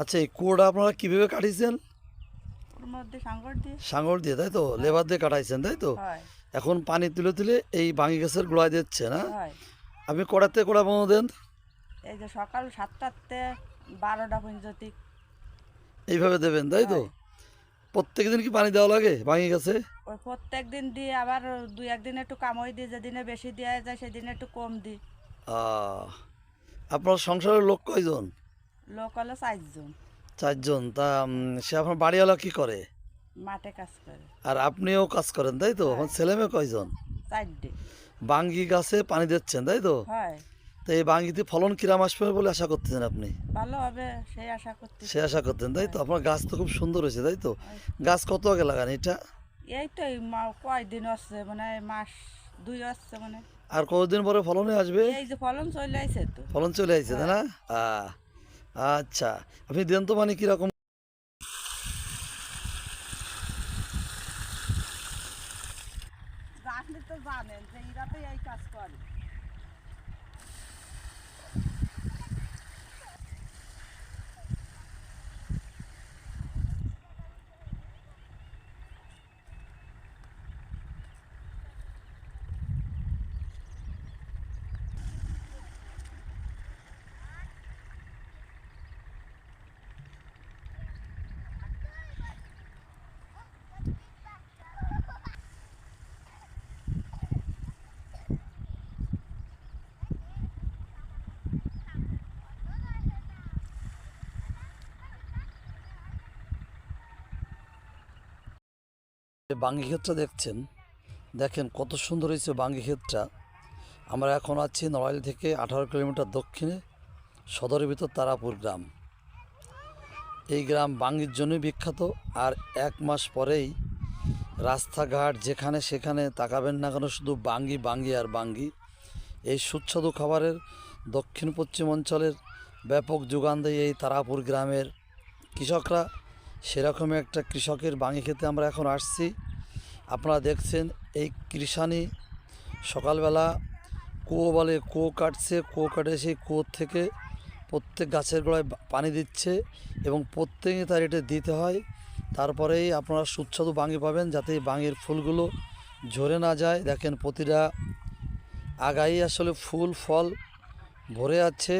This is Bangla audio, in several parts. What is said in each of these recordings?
আচ্ছা এই কুয়োটা আপনারা কীভাবে কাটিয়েছেন সাঙ্গর দিয়ে। তাই তো? লেবার দিয়ে কাটাইছেন তাই তো? এখন পানি তুলে তুলে এই বাঙি গাছের গোড়ায় দিচ্ছে না হয়। আপনি কড়াতে কড়া বন্ধ দেন? এই যে সকাল সাতটাতে বারোটা পর্যন্ত এইভাবে দেবেন তাই তো? হয়। প্রত্যেক দিন কি পানি দেওয়া লাগে? বাঙি গেছে? ওই প্রত্যেক দিন দিয়ে আবার দুই একদিন একটু কামড় দিই যেদিনে বেশি দেওয়া যায় সেদিন একটু কম দিই। আহ, আপনার সংসারের লোক কয়জন? লোক হলো চারজন। চারজন তা সে আপনার বাড়িওয়ালা কি করে? মাঠে কাজ করে। আর আপনিও কাজ করেন তাই তো? আমার ছেলে মেয়ে কয়জন? চারটে। বাঙ্গি গাছে পানি দিচ্ছেন তাই তো? হয়। তো এই বাঙ্গিতে ফলন কিরাম আসবে বলে আশা করতেছেন আপনি? ভালো হবে সেই আশা করতে সে আশা করতেন তাই তো? আপনার গাছ তো খুব সুন্দর হয়েছে তাই তো? গাছ কত আগে লাগান এটা? এই তো এই মা- কয়দিন আসছে মানে মাস দুই আসছে মানে। আর কতদিন পরে ফলনে আসবে? এই যে ফলন চলে আসছে তো। ফলন চলে আসছে তাই না? আহ, আচ্ছা। আপনি দেন তো মানে কীরকম? আপনি তো জানেন যে এরা তো এই কাজ করে। বাঙ্গি ক্ষেতটা দেখছেন, দেখেন কত সুন্দর হয়েছে বাঙ্গি ক্ষেতটা। আমরা এখন আছি নড়াইল থেকে আঠারো কিলোমিটার দক্ষিণে সদরের ভিতর তারাপুর গ্রাম। এই গ্রাম বাঙ্গির জন্যই বিখ্যাত, আর এক মাস পরেই রাস্তাঘাট যেখানে সেখানে তাকাবেন না কেন, শুধু বাঙ্গি বাঙ্গি আর বাঙ্গি। এই সুস্বাদু খাবারের দক্ষিণ পশ্চিম অঞ্চলের ব্যাপক যোগান দেয় এই তারাপুর গ্রামের কৃষকরা। সেরকমই একটা কৃষকের বাঙি খেতে আমরা এখন আসছি। আপনারা দেখছেন এই কৃষানি সকালবেলা কুয়ো বলে কুয়ো কাটছে, কুয়ো কাটে সেই কুয়োর থেকে প্রত্যেক গাছের গোড়ায় পানি দিচ্ছে এবং প্রত্যেকে তার এটা দিতে হয়। তারপরেই আপনারা সুস্বাদু বাঙি পাবেন যাতে এই বাঙির ফুলগুলো ঝরে না যায়। দেখেন প্রতিটা আগাই আসলে ফুল, ফল ভরে আছে।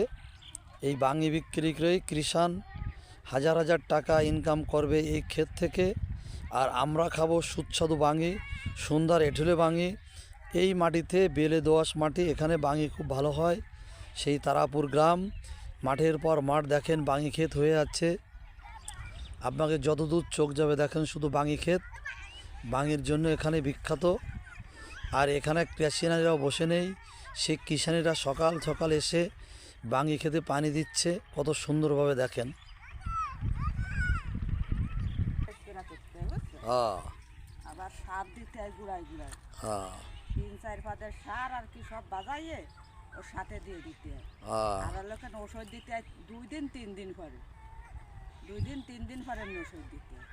এই বাঙি বিক্রি করে কৃষাণ হাজার হাজার টাকা ইনকাম করবে এই ক্ষেত থেকে। আর আমরা খাব সুস্বাদু বাঙি, সুন্দর এঠুলে বাঙি। এই মাটিতে বেলে দোআঁশ মাটি, এখানে বাঙি খুব ভালো হয়। সেই তারাপুর গ্রাম, মাঠের পর মাঠ দেখেন বাঙি ক্ষেত হয়ে আছে আপনাকে যতদূর চোখ যাবে দেখেন শুধু বাঙি ক্ষেত। বাঙির জন্য এখানে বিখ্যাত। আর এখানে কৃষিনারীরাও বসে নেই। সেই কিষানীরা সকাল সকাল এসে বাঙি খেতে পানি দিচ্ছে। কত সুন্দরভাবে দেখেন স্প্রে করতে হয়, বুঝছ? হ্যাঁ আবার সার দিতে হয় গুড়াই গুড়াই হ্যাঁ। তিন চার পাতের সার আর কি সব বাজাইয়ে ওর সাথে দিয়ে দিতে হয়। হ্যাঁ। আর লোকের ওষুধ দিতে হয় দুই দিন তিন দিন পরে। দুই দিন তিন দিন পরে ওষুধ দিতে হয়।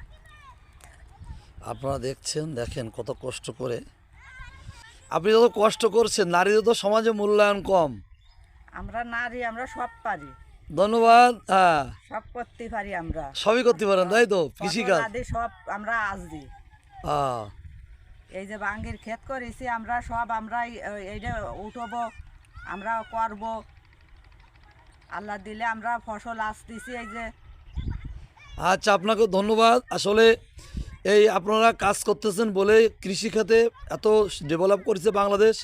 আপনারা দেখছেন দেখেন কত কষ্ট করে। আপনি যত কষ্ট করছেন নারীদের তো সমাজে মূল্যায়ন কম। আমরা নারী আমরা সব পারি। ধন্যবাদ হ্যাঁ। সব করতে পারি আমরা। সবই করতে পারেন তাই তো কৃষিকাজ। সব আমরা আজ দিই হ্যাঁ। এই যে বাঙ্গির ক্ষেত করেছি আমরা সব আমরা এইটা উঠবো আমরা করব। আল্লাহ দিলে আমরা ফসল আসতেছি এই যে। আচ্ছা আপনাকে ধন্যবাদ। আসলে এই আপনারা কাজ করতেছেন বলে কৃষিখাতে এত ডেভেলপ করেছে বাংলাদেশ।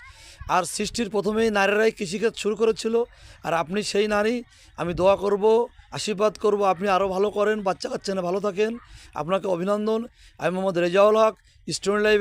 আর সৃষ্টির প্রথমেই নারীরাই কৃষিকাজ শুরু করেছিল। আর আপনি সেই নারী, আমি দোয়া করব, আশীর্বাদ করব, আপনি আরও ভালো করেন, বাচ্চা কাচ্চা ভালো থাকেন। আপনাকে অভিনন্দন। আমি মোহাম্মদ রেজাউল হক স্টুডেন্ট লাইফ